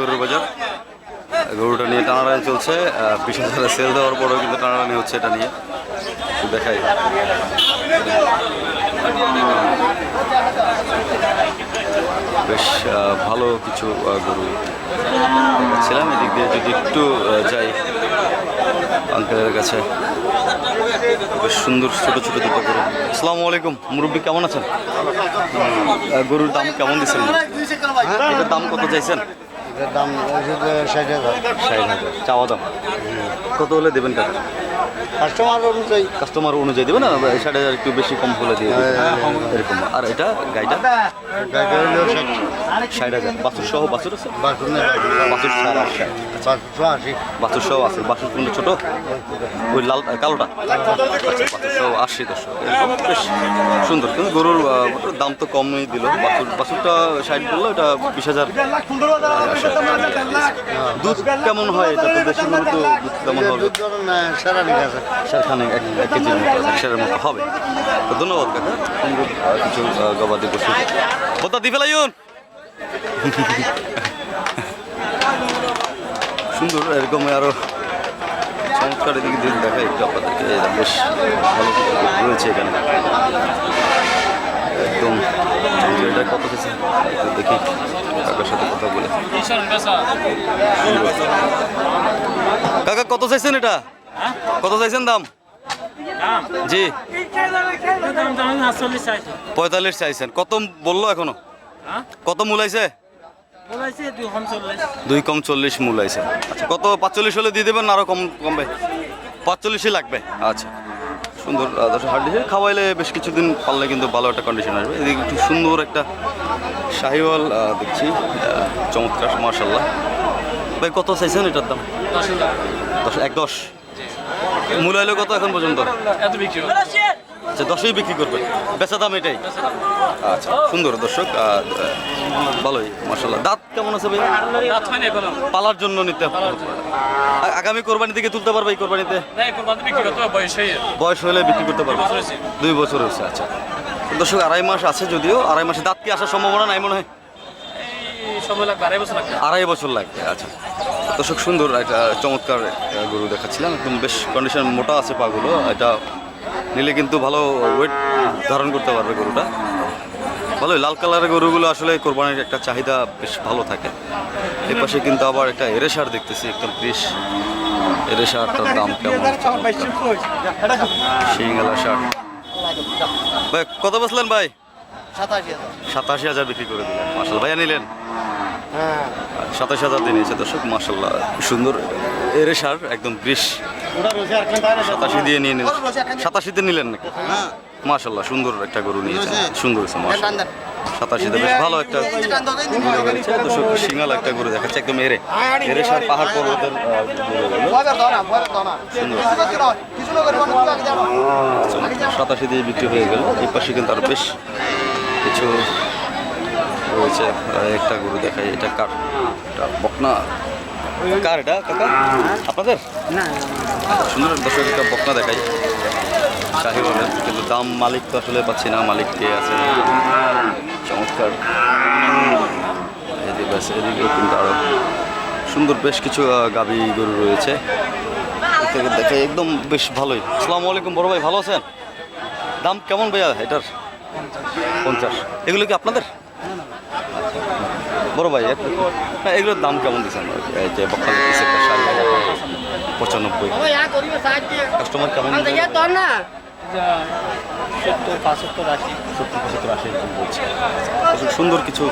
গরুর বাজার। গরুটা নিয়ে টানাটানি চলছে। আহ, বিশ হাজারে সেল দেওয়ার পরেও কিন্তু টানাটানি হচ্ছে এটা নিয়ে। দেখাই। বেশ ভালো কিছু গরু ছিলাম। এদিক দিয়ে যদি একটু যাই আঙ্কেলের কাছে। বেশ সুন্দর ছোট ছোট দুটো গরু। আসসালামু আলাইকুম। মুরব্বী কেমন আছেন? গরুর দাম কেমন দিচ্ছেন? এটার দাম কত চাইছেন? এটার দাম ষাট হাজার। ষাট হাজার। চাওয়া দাম? কত হলে দেবেন কাকা? কাস্টমার অনুযায়ী। কাস্টমার অনুযায়ী দেবেন না? ষাট হাজার একটু বেশি কম হলে দিয়ে দেবেন। এরকম। আর এটা গাড়িটা গাড়ি হলেও ষাট। সহ আছে? ছোট? ওই লাল কালোটা? আচ্ছা, বেশ সুন্দর। কিন্তু গরুর দাম তো কমই দিল। বাছুর বাছুরটা ষাট বলল এটা বিশ হাজার। দুধ কেমন হয়? এটা তো দুধ হবে? এক কেজির মতো হবে। ধন্যবাদ গবাদি পশু। বোতা দি ফেলাইন সুন্দর এরকম আরও চমৎকার এদিকে দিন দেখা একটু আপনাদেরকে বেশ ভালো রয়েছে এখানে একদম এটা কত কিছু দেখি কাকার সাথে কথা বলে কাকা কত চাইছেন এটা কত চাইছেন দাম জি পঁয়তাল্লিশ চাইছেন কত বলল এখনও কত মূলাইছে দুই কম চল্লিশ। মূলাইছে আচ্ছা কত পাঁচচল্লিশ হলে দিয়ে দেবেন না আরও কম কমবে? পাঁচচল্লিশই লাগবে। আচ্ছা সুন্দর দিয়ে খাওয়াইলে বেশ কিছুদিন পারলে কিন্তু ভালো একটা কন্ডিশন আসবে। এদিকে একটু সুন্দর একটা শাহিওয়াল দেখছি চমৎকার মার্শাল্লাহ ভাই কত চাইছেন এটার দাম? দশ এক দশ। মূলাইলে কত এখন পর্যন্ত? আচ্ছা দশই বিক্রি করবেন বেচা দাম এটাই। আচ্ছা সুন্দর দর্শক। ভালোই মার্শাল্লাহ দাঁত কেমন আছে ভাই পালার জন্য নিতে আগামী কোরবানি থেকে তুলতে পারবে এই কোরবানিতে? বয়স হলে বিক্রি করতে পারবে। দুই বছর হয়েছে আচ্ছা। দর্শক আড়াই মাস আছে যদিও আড়াই মাসে দাঁত কি আসার সম্ভাবনা নাই মনে হয়? আড়াই বছর লাগবে। আচ্ছা। দর্শক সুন্দর একটা চমৎকার গরু দেখাচ্ছিলাম। একদম বেশ কন্ডিশন মোটা আছে পাগুলো। এটা নিলে কিন্তু ভালো ওয়েট ধারণ করতে পারবে গরুটা। ভালোই লাল কালারের গরুগুলো আসলে কোরবানির একটা চাহিদা বেশ ভালো থাকে। এর পাশে কিন্তু আবার একটা এরেশার দেখতেছি একদম বেশ এরেশারটার দাম কেমন? সিঙ্গালা শার্ট ভাই কত বসলেন ভাই? সাতাশি হাজার বিক্রি করে দিলেন। মাসাল ভাইয়া নিলেন? হ্যাঁ। সাতাশ হাজার দিয়ে নিয়েছে দর্শক মাসাল্লাহ সুন্দর এরে সার একদম বৃষ সাতাশি দিয়ে নিয়ে নিলেন সাতাশিতে নিলেন নাকি? হ্যাঁ। মাসাল্লাহ সুন্দর একটা গরু নিয়েছে সুন্দর হয়েছে মাসাল্লাহ সাতাশিতে বেশ ভালো একটা সিঙ্গাল একটা গরু দেখাচ্ছে একদম এরে। এরে সার পাহাড় পর্বতের। সাতাশি দিয়ে বিক্রি হয়ে গেল। এই পাশে কিন্তু আরও বেশ কিছু রয়েছে। একটা গরু দেখাই এটা কার এটা বকনা। কার এটা কাকা? আপনাদের? সুন্দর দর্শক একটা বকনা দেখাই। শাহি বলে কিন্তু দাম মালিক তো আসলে পাচ্ছি না মালিক কে আছে? চমৎকার। এদিকে এদিকে কিন্তু আরও সুন্দর বেশ কিছু গাভী গরু রয়েছে। দেখাই একদম বেশ ভালোই। আসসালামু আলাইকুম বড় ভাই ভালো আছেন? দাম কেমন ভাইয়া এটার? পঞ্চাশ। এগুলো কি আপনাদের? বড় ভাই না এগুলোর দাম কেমন দিচ্ছেন? যে পঁচানব্বই। কাস্টমার কেমন সত্তর, পঁচাত্তর, আশি এরকম বলছে। খুব সুন্দর কিছু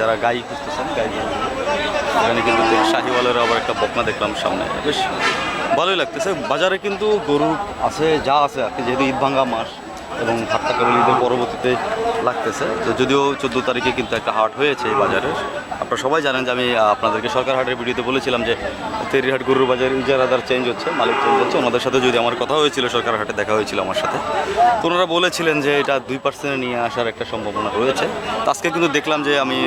যারা গাই খুঁজতেছেন, গাই এখানে কিন্তু শাহিওয়ালের আবার একটা বকনা দেখলাম সামনে। বেশ ভালোই লাগতেছে। বাজারে কিন্তু গরু আছে, যা আছে আর কি, যেহেতু ঈদ ভাঙ্গা মাস। এবং হাটটা কেবল ঈদের পরবর্তীতে লাগতেছে। তো যদিও চোদ্দ তারিখে কিন্তু একটা হাট হয়েছে এই বাজারে। আপনারা সবাই জানেন যে আমি আপনাদেরকে সরকার হাটের ভিডিওতে বলেছিলাম যে তেরিহাট গরুর বাজার ইজারাদার চেঞ্জ হচ্ছে, মালিক চেঞ্জ হচ্ছে। ওনাদের সাথে যদি আমার কথা হয়েছিল, সরকার হাটে দেখা হয়েছিল আমার সাথে। তো ওনারা বলেছিলেন যে এটা দুই পার্সেন্টে নিয়ে আসার একটা সম্ভাবনা রয়েছে। আজকে কিন্তু দেখলাম যে আমি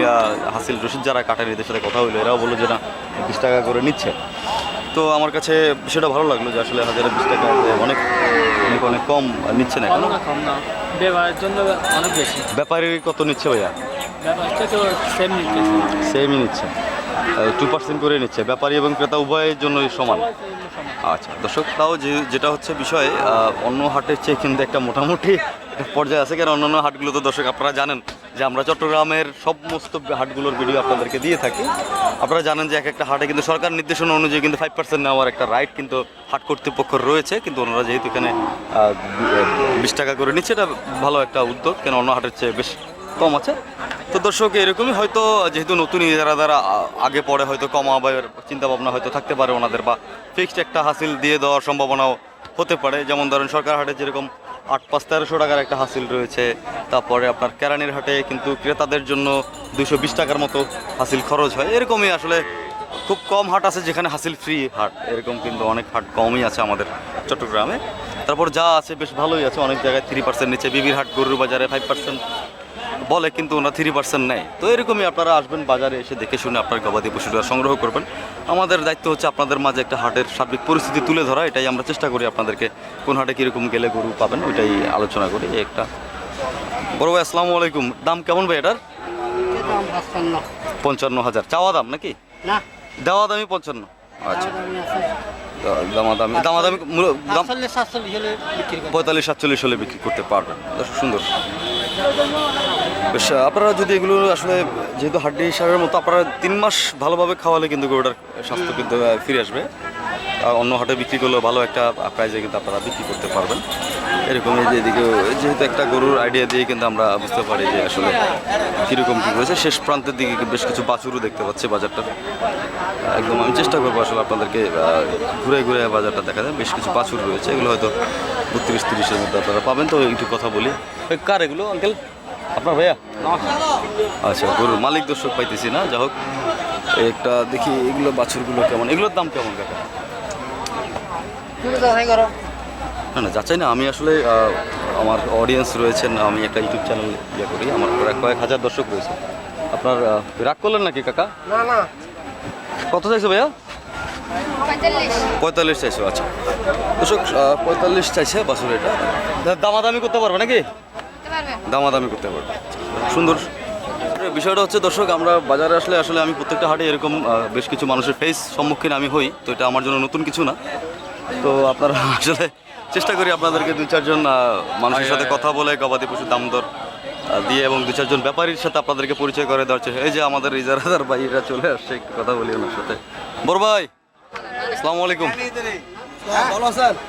হাসিল রশিদ যারা কাটেন এদের সাথে কথা হইল এরাও বলল যে না, বিশ টাকা করে নিচ্ছে। তো আমার কাছে সেটা ভালো লাগল যে আসলে হাজারে বিশ টাকা অনেক অনেক অনেক কম নিচ্ছে না এখন কম না। ব্যবহারের জন্য অনেক বেশি। ব্যাপারী কত নিচ্ছে ভাইয়া? ব্যাপারটা তো সেম নিতেছে সেমই নিচ্ছে। টু পার্সেন্ট করে নিচ্ছে। ব্যাপারী এবং ক্রেতা উভয়ের জন্যই সমান। আচ্ছা দর্শক তাও যে যেটা হচ্ছে বিষয় অন্য হাটের চেয়ে কিন্তু একটা মোটামুটি একটা পর্যায়ে আছে কারণ অন্যান্য হাটগুলো তো দর্শক আপনারা জানেন। যে আমরা চট্টগ্রামের সমস্ত হাটগুলোর ভিডিও আপনাদেরকে দিয়ে থাকি। আপনারা জানেন যে এক একটা হাটে কিন্তু সরকার নির্দেশনা অনুযায়ী কিন্তু ফাইভ পার্সেন্ট নেওয়ার একটা রাইট কিন্তু হাট কর্তৃপক্ষ রয়েছে। কিন্তু ওনারা যেহেতু এখানে বিশ টাকা করে নিচ্ছে, এটা ভালো একটা উদ্যোগ। কেন অন্য হাটের চেয়ে বেশ কম আছে। তো দর্শক, এরকমই হয়তো, যেহেতু নতুন যারা যারা আগে পরে হয়তো কমাবার চিন্তা ভাবনা হয়তো থাকতে পারে ওনাদের, বা ফিক্সড একটা হাসিল দিয়ে দেওয়ার সম্ভাবনাও হতে পারে। যেমন ধরেন সরকার হাটে যেরকম আট পাঁচ তেরোশো টাকার একটা হাসিল রয়েছে। তারপরে আপনার কেরানির হাটে কিন্তু ক্রেতাদের জন্য দুশো বিশ টাকার মতো হাসিল খরচ হয়। এরকমই আসলে খুব কম হাট আছে যেখানে হাসিল ফ্রি হাট। এরকম কিন্তু অনেক হাট কমই আছে আমাদের চট্টগ্রামে। তারপর যা আছে বেশ ভালোই আছে। অনেক জায়গায় থ্রি পার্সেন্ট নিচে। বিবির হাট, গরুর বাজারে ফাইভ পার্সেন্ট বলে কিন্তু ওনারা থ্রি পার্সেন্ট নেয় তো এরকমই আপনারা আসবেন বাজারে এসে দেখে শুনে আপনার গবাদি পশুটা সংগ্রহ করবেন। আমাদের দায়িত্ব হচ্ছে আপনাদের মাঝে একটা হাটের সার্বিক পরিস্থিতি তুলে ধরা এটাই আমরা চেষ্টা করি আপনাদেরকে কোন হাটে কীরকম গেলে গরু পাবেন ওইটাই আলোচনা করি। একটা। বড় ভাই আসসালামু আলাইকুম। দাম কেমন ভাই এটার? পঞ্চান্ন হাজার। চাওয়া দাম নাকি? না। দেওয়া দামই পঞ্চান্ন। আচ্ছা। দামি দামাদামি দামাদামি দাম পঁয়তাল্লিশ সাতচল্লিশ হলে বিক্রি করতে পারবেন। সুন্দর। বেশ আপনারা যদি এগুলো আসলে যেহেতু হাড্ডি সারের মতো আপনারা তিন মাস ভালোভাবে খাওয়ালে কিন্তু গরুটার স্বাস্থ্য কিন্তু ফিরে আসবে। আর অন্য হাটে বিক্রি করলেও ভালো একটা প্রাইজে কিন্তু আপনারা বিক্রি করতে পারবেন। এরকম এই যে এদিকে যেহেতু একটা গরুর আইডিয়া দিয়ে কিন্তু আমরা বুঝতে পারি যে আসলে কীরকম কী হয়েছে। শেষ প্রান্তের দিকে বেশ কিছু বাছুরও দেখতে পাচ্ছি বাজারটা। একদম আমি চেষ্টা করব আসলে আপনাদেরকে ঘুরে ঘুরে বাজারটা দেখা যায়। বেশ কিছু বাছুর রয়েছে এগুলো হয়তো বত্রিশ তিরিশের মধ্যে আপনারা পাবেন। তো একটু কথা বলি। কার এগুলো আঙ্কেল আপনার ভাইয়া? আচ্ছা গরুর মালিক দর্শক পাইতেছি না। যা হোক একটা দেখি এগুলো বাছুরগুলো কেমন। এগুলোর দাম কেমন কাকা? না না যাচাই না আমি আসলে আমার অডিয়েন্স রয়েছেন আমি একটা ইউটিউব চ্যানেল ইয়ে করি আমার প্রায় কয়েক হাজার দর্শক রয়েছে। আপনার রাগ করলেন নাকি কাকা? না না। কত চাইছো ভাইয়া? পঁয়তাল্লিশ। চাইছো আচ্ছা। দর্শক পঁয়তাল্লিশ চাইছে বাসুর এটা। দামাদামি করতে পারবে নাকি? দামাদামি করতে পারবে। সুন্দর। বিষয়টা হচ্ছে দর্শক আমরা বাজারে আসলে আসলে আমি প্রত্যেকটা হাটে এরকম বেশ কিছু মানুষের ফেস সম্মুখীন আমি হই তো এটা আমার জন্য নতুন কিছু না। তো আপনারা আসলে চেষ্টা করি আপনাদেরকে দুই চারজন মানুষের সাথে কথা বলে গবাদি পশুর দাম দর দিয়ে এবং দু চারজন ব্যাপারীর সাথে আপনাদেরকে পরিচয় করে দেওয়ার চেষ্টা এই যে আমাদের ইজারাদার ভাইরা চলে আসছে কথা বলি ওনার সাথে। বড় ভাই আসসালামু আলাইকুম।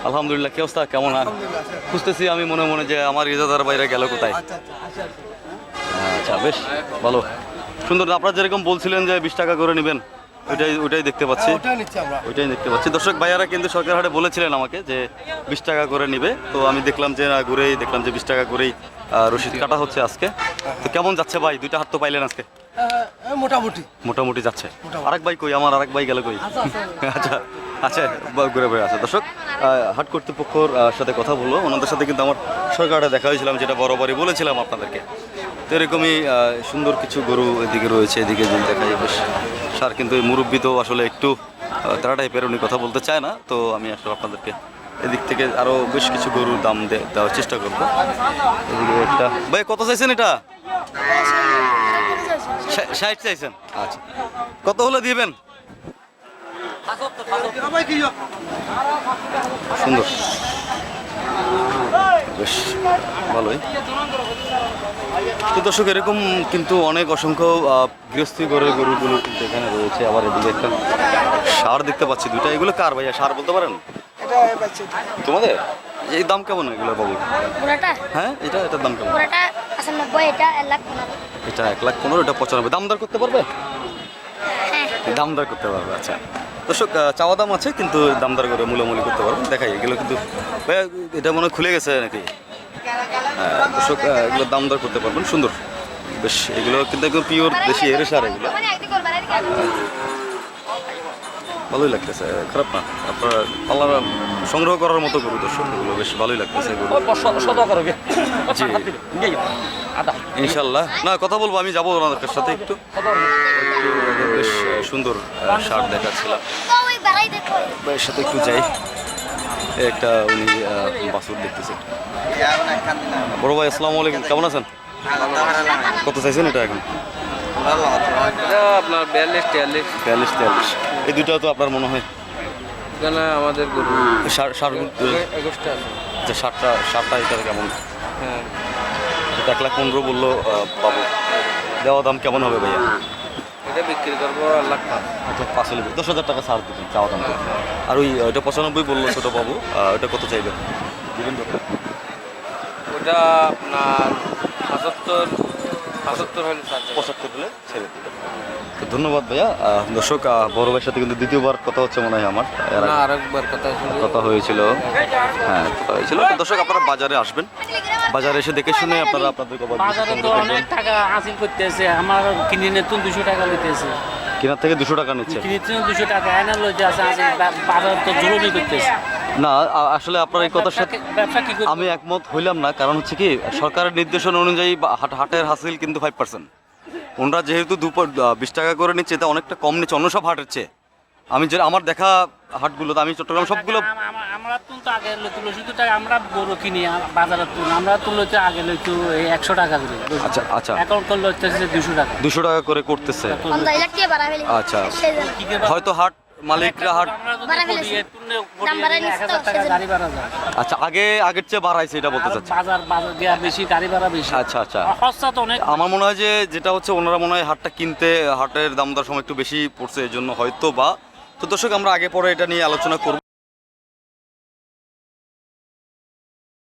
আলহামদুলিল্লাহ কি অবস্থা? কেমন? খুঁজতেছি আমি মনে মনে যে আমার ইজাদার বাইরে গেল কোথায়। আচ্ছা বেশ ভালো। সুন্দর আপনারা যেরকম বলছিলেন যে বিশ টাকা করে নেবেন ওইটাই ওইটাই দেখতে পাচ্ছি। ওটা ওইটাই দেখতে পাচ্ছি। দর্শক ভাইয়ারা কিন্তু সরকার হাটে বলেছিলেন আমাকে যে বিশ টাকা করে নিবে। তো আমি দেখলাম যে না ঘুরেই দেখলাম যে বিশ টাকা করেই রসিদ কাটা হচ্ছে আজকে। তো কেমন যাচ্ছে ভাই? দুইটা হাত তো পাইলেন আজকে? মোটামুটি। মোটামুটি যাচ্ছে। আরেক ভাই কই? আমার আরেক ভাই গেল কই? আচ্ছা আচ্ছা। ঘুরে ঘুরে আছে। দর্শক হাট কর্তৃপক্ষর সাথে কথা বলব ওনাদের সাথে কিন্তু আমার সরকারে দেখা হয়েছিলাম যেটা বরাবরই বলেছিলাম আপনাদেরকে। তো এরকমই সুন্দর কিছু গরু এদিকে রয়েছে, এদিকে যদি দেখা যায় বেশ সার কিন্তু এই মুরব্বী তো আসলে একটু তারা টাইপের উনি কথা বলতে চায় না, তো আমি আসলে আপনাদেরকে এদিক থেকে আরও বেশ কিছু গরুর দাম দেওয়ার চেষ্টা করব। এদিকে একটা, ভাই, কত চাইছেন এটা? ষাট চাইছেন। আচ্ছা কত হলে দিবেন? সুন্দর। বেশ ভালোই। তো দর্শক এরকম কিন্তু অনেক অসংখ্য গৃহস্থী ঘরের গরুগুলো কিন্তু এখানে রয়েছে। আবার এদিকে একটা সার দেখতে পাচ্ছি দুইটা। এগুলো কার ভাইয়া? সার বলতে পারেন? তোমাদের? এই দাম কেমন এগুলো বাবু? হ্যাঁ এটা এটার দাম কেমন? এটা এক লাখ পনেরো। এটা এক লাখ পনেরো এটা পঁচানব্বই। দাম দর করতে পারবে? হ্যাঁ। দাম দর করতে পারবে আচ্ছা। দর্শক চাওয়া দাম আছে কিন্তু দাম দর করে মূলামূলি করতে পারবেন। দেখাই এগুলো কিন্তু ভাইয়া, এটা মনে খুলে গেছে নাকি? হ্যাঁ, দর্শক এগুলো দাম দর করতে পারবেন সুন্দর। বেশ এগুলো কিন্তু একদম পিওর দেশি এর সার এগুলো। ভালোই লাগতেছে খারাপ না। আপনারা পাল্লারা সংগ্রহ করার মতো গরু দর্শক এগুলো বেশ ভালোই লাগতেছে জি। ইনশাল্লাহ। না কথা বলব আমি যাব ওনাদের সাথে একটু। বেশ সুন্দর সার দেখাচ্ছিলাম। ভাইয়ের সাথে একটু যাই। একটা উনি বাসুর দেখতেছে। বড় ভাই আসসালামু আলাইকুম। কেমন আছেন? কত চাইছেন এটা এখন? আপনার বিয়াল্লিশ তিয়াল্লিশ। বিয়াল্লিশ তিয়াল্লিশ। এই দুটো তো আপনার মনে হয়? এখানে আমাদের গরু। একুশটা যে ষাটটা ষাটটা এটা কেমন? হ্যাঁ। এটা এক লাখ পনেরো বলল বাবু দেওয়া দাম কেমন হবে ভাইয়া? এটা বিক্রি করব এক লাখ পাঁচ। আচ্ছা পাঁচ দশ হাজার টাকা ছাড় দিবেন চাওয়া দাম আর ওই ওইটা পঁচানব্বই বলল ছোটো বাবু ওইটা কত চাইবেন? দিবেন ওটা আপনার পঁচাত্তর পঁচাত্তর হলে পঁচাত্তর হলে ছেড়ে দিবেন। তো ধন্যবাদ ভাইয়া। দর্শক বড় ভাইয়ের সাথে কিন্তু দ্বিতীয়বার কথা হচ্ছে মনে হয় আমার। আরেকবার কথা কথা হয়েছিল। হ্যাঁ কথা হয়েছিল। দর্শক আপনারা বাজারে আসবেন। বাজারে এসে দেখে শুনে আপনারা আপনাদের বাজারে তো অনেক টাকা হাসিল করতেছে। আমার কিনে নতুন দুশো টাকা লইতেছে কেনার থেকে দুশো টাকা নিচ্ছে। দুশো টাকা এনে লইতে আছে বাজার তো জরুরি করতেছে। না আসলে আপনার এই কথার সাথে আমি একমত হইলাম না। কারণ হচ্ছে কি সরকারের নির্দেশনা অনুযায়ী হাট হাটের হাসিল কিন্তু ফাইভ পার্সেন্ট ওনারা যেহেতু দুপুর বিশ টাকা করে নিচ্ছে এটা অনেকটা কম নিচ্ছে অন্য সব হাটের চেয়ে। আমি যে আমার দেখা হাটগুলো আমি চট্টগ্রাম সবগুলো আম- আম- আমরা তুল তো আগে লইতো শুধু টাকা আমরা গরু কিনি বাজারে তুল আমরা তুল লইতে আগে লইতো এই একশো টাকা করে। আচ্ছা আচ্ছা। এখন করলে হচ্ছে দুশো টাকা। দুশো টাকা করে করতেছে। আচ্ছা। হয়তো হাট মালিকরা হাট আচ্ছা আগে আগের চেয়ে বাড়াইছে এটা বলতে চাচ্ছি। বাজার বাজার দেওয়া বেশি গাড়ি ভাড়া বেশি। আচ্ছা আচ্ছা। সস্তা তো অনেক। আমার মনে হয় যে যেটা হচ্ছে ওনারা মনে হয় হাটটা কিনতে হাটের দাম দর সময় একটু বেশি পড়ছে এই জন্য হয়তো বা তো দর্শক আমরা আগে পরে এটা নিয়ে আলোচনা করব।